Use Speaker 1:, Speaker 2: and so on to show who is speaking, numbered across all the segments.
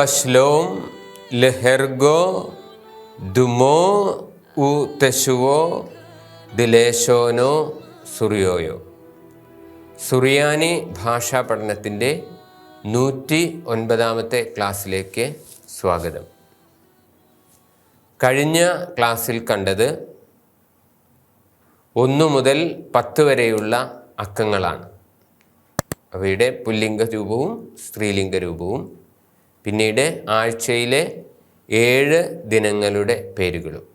Speaker 1: ബഷ്ലോം ലെഹെർഗോ ദുമോ ഉ തെശുവോ ദിലേശോനോ സുറിയോയോ. സുറിയാനി ഭാഷാ പഠനത്തിന്റെ നൂറ്റി ഒൻപതാമത്തെ ക്ലാസ്സിലേക്ക് സ്വാഗതം. കഴിഞ്ഞ ക്ലാസ്സിൽ കണ്ടത് ഒന്നു മുതൽ പത്ത് വരെയുള്ള അക്കങ്ങളാണ്. അവയുടെ പുല്ലിംഗ രൂപവും സ്ത്രീലിംഗ രൂപവും. പിന്നീട് ആഴ്ചയിലെ ഏഴ് ദിനങ്ങളുടെ പേരുകളും.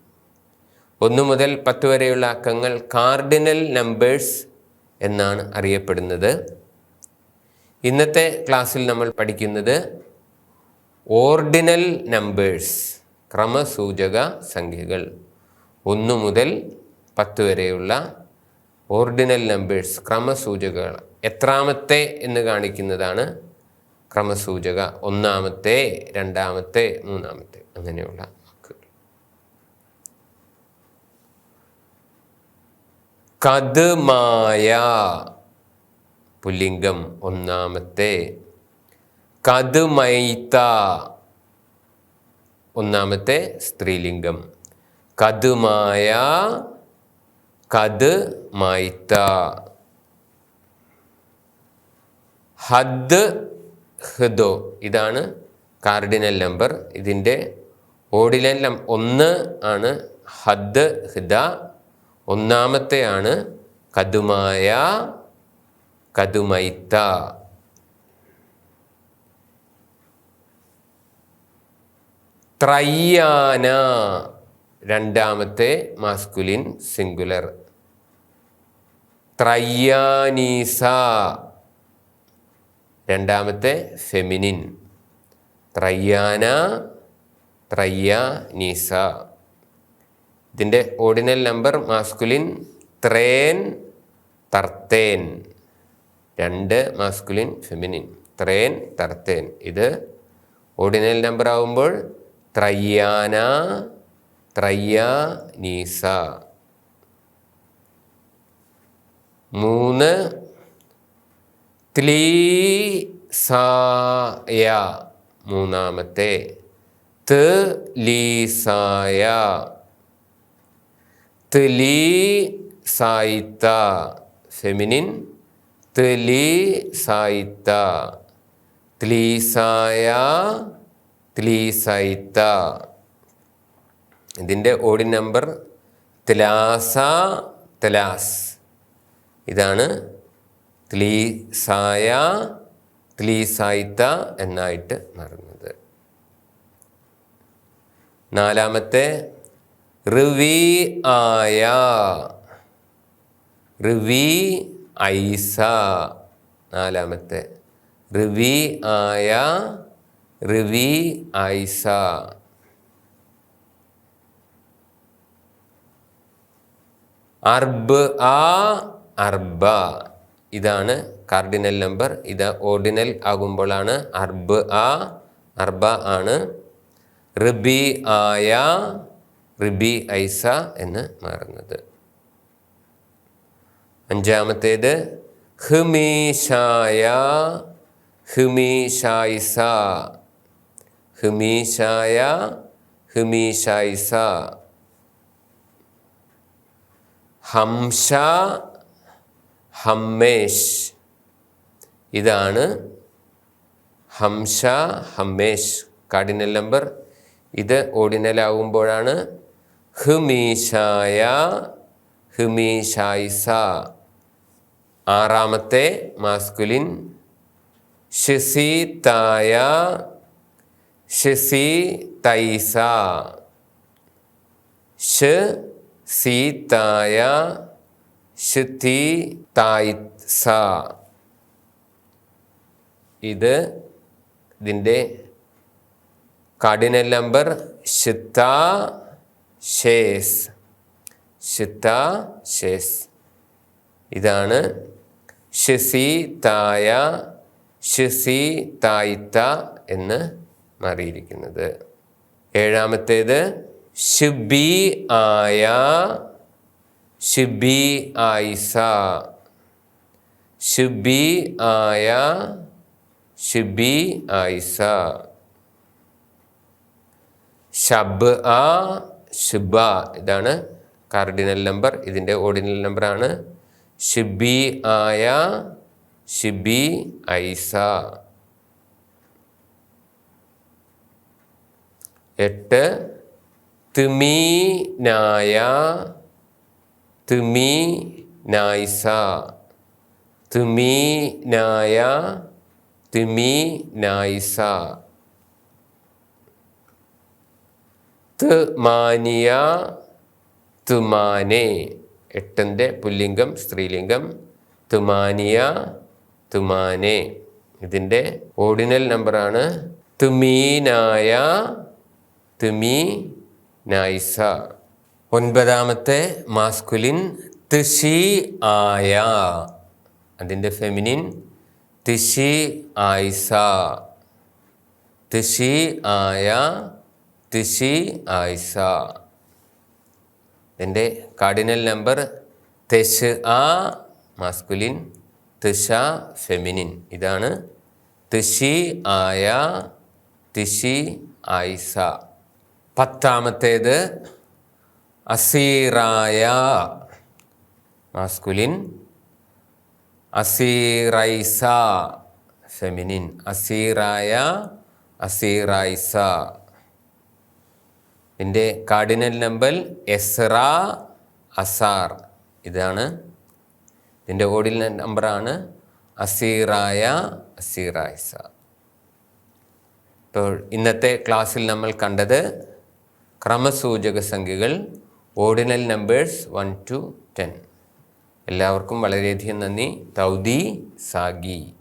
Speaker 1: ഒന്നു മുതൽ പത്ത് വരെയുള്ള അക്കങ്ങൾ കാർഡിനൽ നമ്പേഴ്സ് എന്നാണ് അറിയപ്പെടുന്നത്. ഇന്നത്തെ ക്ലാസ്സിൽ നമ്മൾ പഠിക്കുന്നത് ഓർഡിനൽ നമ്പേഴ്സ് ക്രമസൂചക സംഖ്യകൾ. ഒന്നു മുതൽ പത്ത് വരെയുള്ള ഓർഡിനൽ നമ്പേഴ്സ് ക്രമസൂചകകൾ. എത്രാമത്തെ എന്ന് കാണിക്കുന്നതാണ് ക്രമസൂചക ഒന്നാമത്തെ രണ്ടാമത്തെ മൂന്നാമത്തെ അങ്ങനെയുള്ള കതുമായ പുല്ലിംഗം ഒന്നാമത്തെ കതുമൈത്ത ഒന്നാമത്തെ സ്ത്രീലിംഗം. കതുമായ കത് മൈത്ത ഹദ് ഹൃദോ ഇതാണ് കാർഡിനൽ നമ്പർ. ഇതിന്റെ ഓർഡിനൽ നം ഒന്ന് ആണ് ഹദ് ഹിദ. ഒന്നാമത്തെയാണ് കതുമായ കതുമൈത്ത. ത്രയ്യാന. രണ്ടാമത്തെ മാസ്കുലിൻ സിംഗുലർ. ത്രയ്യാനീസ. രണ്ടാമത്തെ ഫെമിനിൻ. ത്രയ്യാന ത്രയ്യാനീസ ഇതിന്റെ ഓർഡിനൽ നമ്പർ മാസ്കുലിൻ ത്രേൻ തർത്തേൻ. രണ്ട് മാസ്കുലിൻ ഫെമിനിൻ. ത്രേൻ തർത്തേൻ. ഇത് ഓർഡിനൽ നമ്പർ ആവുമ്പോൾ ത്രയ്യാന ത്രയ്യാനീസ മൂന്ന് ത്ലീസായ മൂന്നാമത്തെ ത് ലീസായ ത്ലീ സായിത്ത ഫെമിനിൻ. ത്ലീ സായിത്ത ത്ലീസായ ത്ലീസൈത്ത ഇതിന്റെ ഓടി നമ്പർ ത്ലാസ ത്ലാസ് ഇതാണ് ത്ലീസായ ത്ലീസായിത്ത എന്നായിട്ട് മാറുന്നത്. നാലാമത്തെ ഋവി ആയ. ഋവി ഐസ. നാലാമത്തെ ഋവി ആയ ഋവി ഐസ. അർബ് ആ അർബ. ഇതാണ് കാർഡിനൽ നമ്പർ. ഇത് ഓർഡിനൽ ആകുമ്പോഴാണ് അർബ് ആ അർബ ആണ്. റിബി ആയ റിബി ഐസ എന്ന് മാറുന്നത്. അഞ്ചാമത്തേത് ഹിമീഷായ ഹിമീഷായിസ ഹിമീഷായ ഹിമീഷായിസ ഹംഷ ഹമ്മേഷ് ഇതാണ് ഹംഷ ഹമ്മേഷ് കാർഡിനൽ നമ്പർ. ഇത് ഓർഡിനൽ ആകുമ്പോഴാണ് ഹ്മീഷായ ഹ്മീഷായിസ ആറാമത്തെ മാസ്കുലിൻ. ഷിസി തായ ഷിസി തൈസ ഷ് സീതായ ശുദ്ധി തായ്സ ഇത് ഇതിന്റെ കാർഡിനൽ നമ്പർ ഷിത്ത ഷേസ് ഷിത്ത ഷേസ് ഇതാണ് ഷിസി തായ ഷിസി തായിത്ത എന്ന് മാറിയിരിക്കുന്നത്. ഏഴാമത്തേത് ഷിബി ആയ ഷിബി ആയിസ. ഷിബി ആയ ഷിബി ആയിസ. ഷബ് ആ ഷിബ ഇതാണ് കാർഡിനൽ നമ്പർ. ഇതിന്റെ ഓർഡിനൽ നമ്പറാണ് ഷിബി ആയ ഷിബി ഐസ എട്ട് തിമീനായ തിമീ നായിസ. തിമീനായ തിമീ നായിസ. തുമാനിയ തുമാനെ. എട്ടിന്റെ പുല്ലിംഗം സ്ത്രീലിംഗം. തുമാനിയ തുമാനെ. ഇതിന്റെ ഓർഡിനൽ നമ്പറാണ് തുമീനായ തുമീ നായിസ. ഒൻപതാമത്തെ മാസ്കുലിൻ തിഷി ആയ. അതിന്റെ ഫെമിനിൻ തിഷി ആയിസ. തിഷി ആയ തിഷി ആയിസ. ഇതിന്റെ കാർഡിനൽ നമ്പർ തെഷ് ആ മാസ്കുലിൻ തിഷ ഫെമിനിൻ ഇതാണ് തിഷി ആയ തിഷി ആയിസ. പത്താമത്തേത് അസീറായ മാസ്കുലിൻ അസീറൈസ ഫെമിനിൻ അസീറായ അസീറൈസ. ഇതിന്റെ കാർഡിനൽ നമ്പർ എസ്റ അസാർ. ഇതാണ് ഇതിന്റെ ഓർഡിനൽ നമ്പറാണ് അസീറായ അസീറൈസ. ഇപ്പോൾ ഇന്നത്തെ ക്ലാസ്സിൽ നമ്മൾ കണ്ടത് ക്രമസൂചക സംഖ്യകൾ ordinal numbers one to ten. എല്ലാവർക്കും വളരെയധികം നന്ദി. തൗദി സാഗി.